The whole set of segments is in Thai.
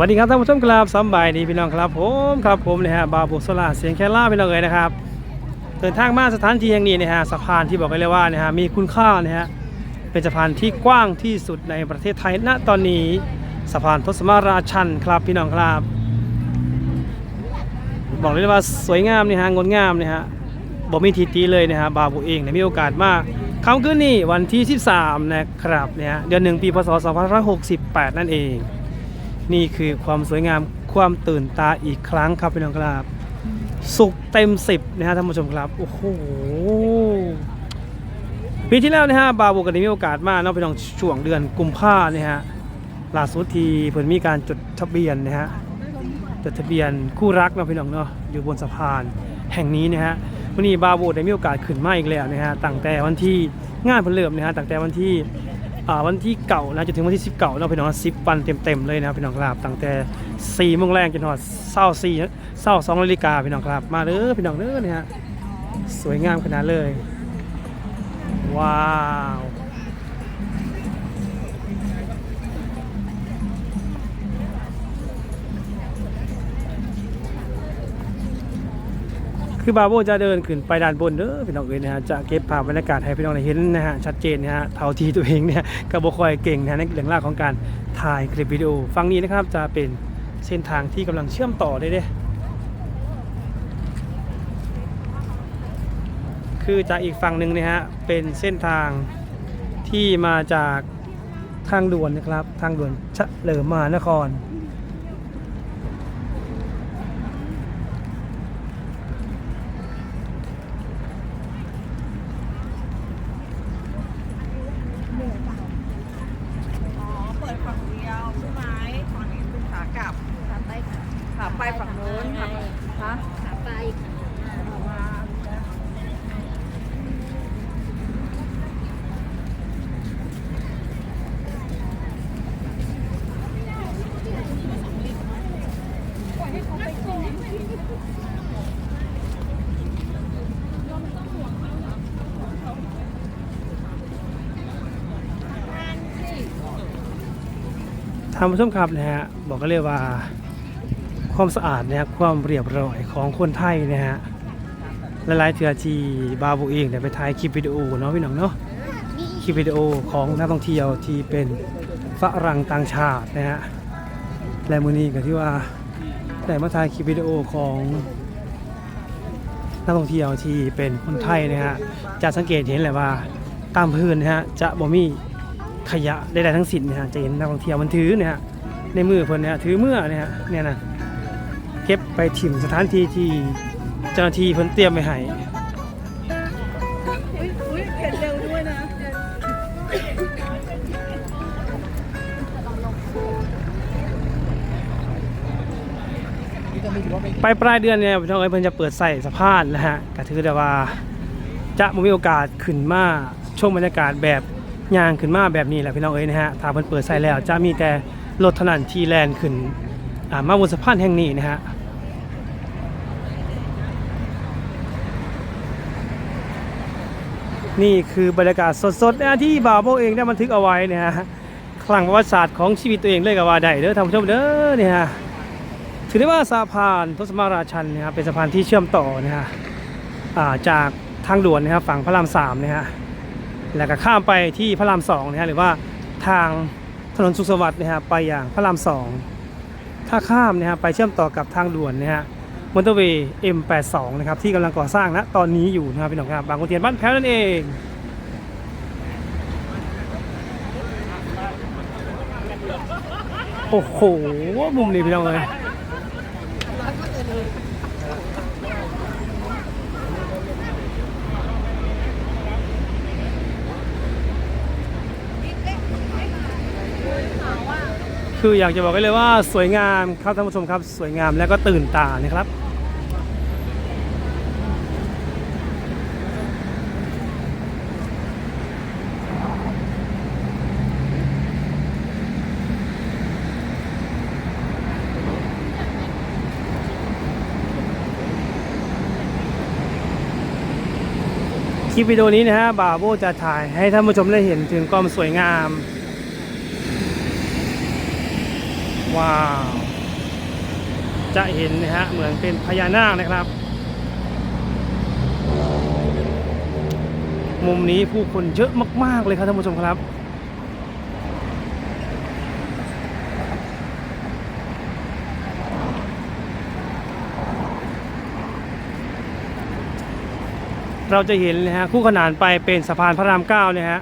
สวัสดีครับท่านผู้ชมครับสบายดีพี่น้องครับผมครับผมนะฮะบาบุสลาเสียงแคล่าพี่น้องเลยนะครับเดินทางมาสถานที่แห่งนี้นะฮะสะพานที่บอกกันเลยว่านะฮะมีคุณค่านะฮะเป็นสะพานที่กว้างที่สุดในประเทศไทยณตอนนี้สะพานทศมาราชันครับพี่น้องครับ บอกเลยว่าสวยงามนี่ฮะงดงามนี่ฮะบอกมีทีตีเลยนะฮะบาบุเองได้มีโอกาสมากคำคืนนี้วันที่ 13 นะครับเนี่ยเดือนหนึ่งปีพศ2568 นั่นเอง นี่คือความสวยงามความตื่นตาอีกครั้งครับพี่น้องครับ สุขเต็มสิบนะฮะท่านผู้ชมครับ โอ้โหปีที่แล้วนะฮะบาบูกันได้มีโอกาสมาเนาะพี่น้องช่วงเดือนกุมภาเนี่ยฮะล่าสุดทีเพิ่นมีการจดทะเบียนนะฮะจดทะเบียนคู่รักเนาะพี่น้องเนาะอยู่บนสะพานแห่งนี้นะฮะวันนี้บาบูได้มีโอกาสขึ้นมาอีกแล้วนะฮะตั้งแต่วันที่งานเพิ่นเริ่มนะฮะตั้งแต่วันที่ วันที่เก่านะจนถึงวันที่สิบเก่าเราะพี่น้องสิบวันเต็มๆเลยนะพี่น้องครับตั้งแต่4โมงแรงจนถึงเศร้าสี่เศร้าสองนาฬิกาพี่น้องครับ มาเด้อพี่น้องเด้อเนี่ยสวยงามขนาดเลย ว้าว คือบาโบจะเดินขึ้นไปด้านบนเด้อพี่น้องเอ้ยนะฮะจะเก็บภาพบรรยากาศให้พี่น้องได้เห็นนะฮะชัดเจนนะฮะเท่าที่ตัวเองเนี่ยก็บ่ค่อยเก่งนะในเรื่องราวของการถ่ายคลิปวิดีโอฝั่งนี้นะครับจะเป็นเส้นทางที่กำลังเชื่อมต่อได้เด้คือจากอีกฝั่งหนึ่งนะฮะเป็นเส้นทางที่มาจากทางด่วนนะครับ ทางด่วนเฉลิมมหานคร อ๋อ เปิดฝั่งเดียวใช่ไหมฝั่งนี้เป็นขากลับ ขาไป ขาไปฝั่งโน้นค่ะฮะ ขาไป ทางผู้ชมครับนะฮะบอกกันเลยว่าความสะอาดนะฮะความเรียบร้อยของคนไทยนะฮะหลายๆเทือที่บาบูเองเนี่ยไปถ่ายคลิปวิดีโอเนาะพี่น้องเนาะคลิปวิดีโอของนักท่องเที่ยวที่เป็นฝรั่งต่างชาตินะฮะและมือนี้ก็ที่ว่าได้มาถ่ายคลิปวิดีโอของนักท่องเที่ยวที่เป็นคนไทยนะฮะจะสังเกตเห็นเลยว่าตามพื้นนะฮะจะบ่มี ขยะใดๆทั้งสิ้นนะฮะจะเห็นนักท่องเที่ยวมันถือเนี่ยฮะในมือเพิ่นเนี่ยถือเมื่อเนี่ยฮะเนี่ยนะเก็บไปถิ่มสถานที่ที่เจ้าหน้าที่เพิ่นเตรียมไว้ให้อุ้ยอุ้ยเข็นเร็วด้วยนะไปปลายเดือนเนี่ยพี่น้องเอ้ยเพิ่นจะเปิดใส่สะพานนะฮะก็ถือได้ว่าจะบ่มีโอกาสขึ้นมาชมบรรยากาศแบบ ย่างขึ้นมาแบบนี้แหละพี่น้องเอ้ยนะฮะถ้าเพิ่นเปิดใส่แล้ว จะมีแต่รถเท่านั้นทีแลนขึ้นอามาบนสะพานแห่งนี้นะฮะนี่คือบรรยากาศสดๆนะที่บ่าวโบเองได้บันทึกเอาไว้นะฮะคลังประวัติศาสตร์ของชีวิตตัวเองเลยก็ว่าได้เด้อท่านผู้ชมเด้อเนี่ยฮะถือได้ว่าสะพานทศมาราชันนะครับเป็นสะพานที่เชื่อมต่อนะฮะอ่าจากทางด่วนนะครับฝั่งพระรามสามนะฮะ แล้วก็ข้ามไปที่พระรามสองนะฮะหรือว่าทางถนนสุขสวัสดิ์นะฮะไปอย่างพระรามสองถ้าข้ามนะฮะไปเชื่อมต่อกับทางด่วนนะฮะมอเตอร์เวย์ M82 นะครับที่กำลังก่อสร้างณตอนนี้อยู่นะครับพี่น้องครับบางขุนเทียนบ้านแพ้วนั่นเองโอ้โหมุมนี้พี่น้องเลย คืออยากจะบอกกันเลยว่าสวยงามครับท่านผู้ชมครับ สวยงามและก็ตื่นตานะครับคลิปวิดีโอนี้นะฮะบาโบจะถ่ายให้ท่านผู้ชมได้เห็นถึงความสวยงาม ว้าว จะเห็นนะฮะ เหมือนเป็นพญานาคนะครับ มุมนี้ผู้คนเยอะมาก ๆ เลยครับท่านผู้ชมครับเราจะเห็นนะฮะคู่ขนานไปเป็นสะพานพระรามเก้าเนี่ยฮะ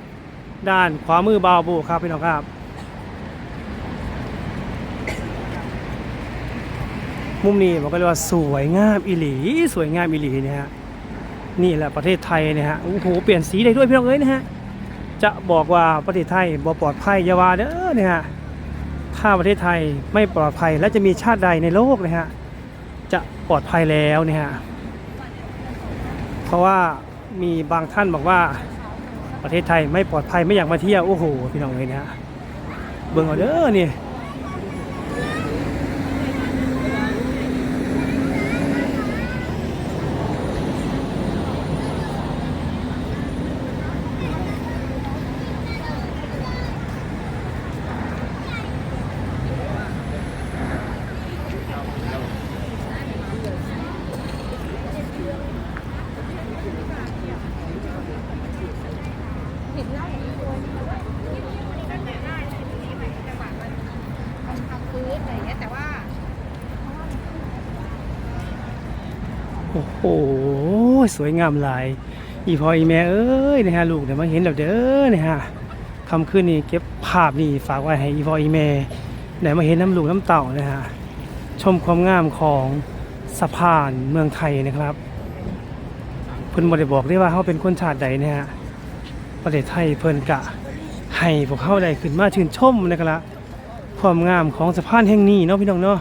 ด้านขวามือบาวโบครับพี่น้องครับ มุมนี้บอกกันเลยกว่าสวยงามอิหลีสวยงามอิหลีเนี่ยฮะนี่แหละประเทศไทยเนี่ยฮะโอ้โหเปลี่ยนสีได้ด้วยพี่น้องเอ้ยนะฮะจะบอกว่าประเทศไทยบ่ปลอดภัยยาวาเด้อเนี่ยฮะถ้าประเทศไทยไม่ปลอดภัยและจะมีชาติใดในโลกนะฮะจะปลอดภัยแล้วเนี่ยฮะเพราะว่ามีบางท่านบอกว่าประเทศไทยไม่ปลอดภัยไม่อยากมาเที่ยวโอ้โหพี่น้องเอ้ยนะฮะเบิ่งเอาเด้อนี่ เห็นแล้วเห็นตัวตั้งแต่ได้เลยที่ไหนจังหวะมันมันทำพื้นอะไรอย่างเงี้ยแต่ว่า โอ้โหสวยงามหลาย อีพออีแม่เอ้ยนะฮะลูกเดี๋ยวมาเห็นแล้วเด้อนะฮะคำขึ้นนี่เก็บภาพนี่ฝากไว้ให้อีพออีแม่เดี๋ยวมาเห็นน้ำลูกน้ำเต่านะฮะชมความงามของสะพานเมืองไทยนะครับเพิ่นบ่ได้บอกได้ว่าเขาเป็นคนชาติใดนะฮะประเทศไทยเพิ่นกะให้พวกเขาได้ขึ้นมาชื่นชมนะครับความงามของสะพานแห่งนี้เนาะพี่น้องเนาะ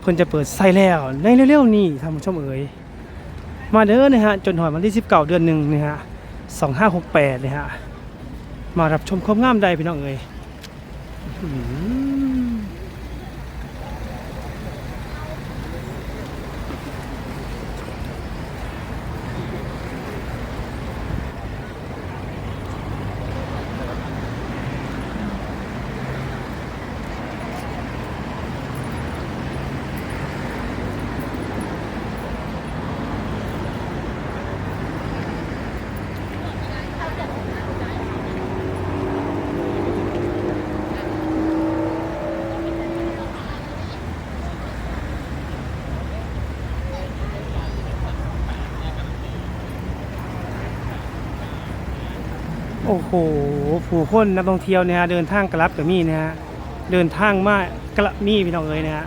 เพิ่นจะเปิดไส้แล้วในเร็วๆนี้ท่านผู้ชมเอ๋ย มาเด้อนะฮะจนหอยวันที่19เดือนหนึ่งนะฮะ2568นะฮะมารับชมความงามใดพี่น้องเอ๋ย โอ้โห ผู้คนนักท่องเที่ยวเนี่ยฮะเดินทางกลับกับมี่นะฮะเดินทางมากกระมี่พี่น้องเอ๋ยนะฮะ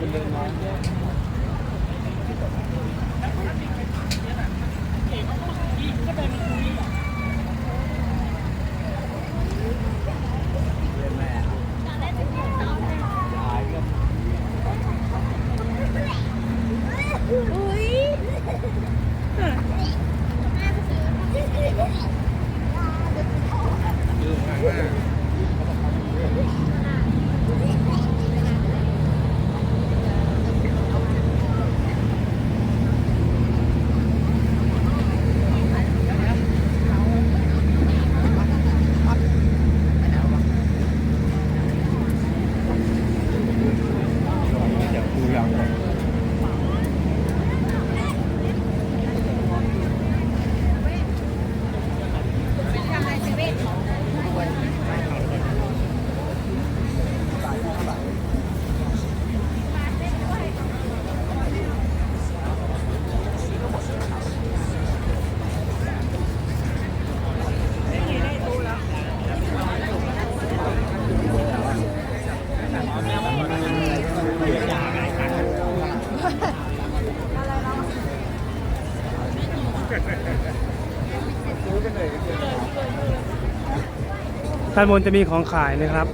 านดีนะแต่คนเดินน้อย อุ้ย ทำอะไรเซเว่น ด้านบนจะมีของขายนะครับ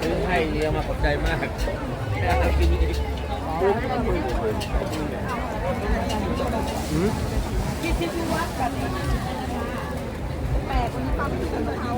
ซื้อให้เยอะมากขอบใจมากกินอีกอืมที่ที่วัดแบบแปลกคนนี้ความคิดของเขา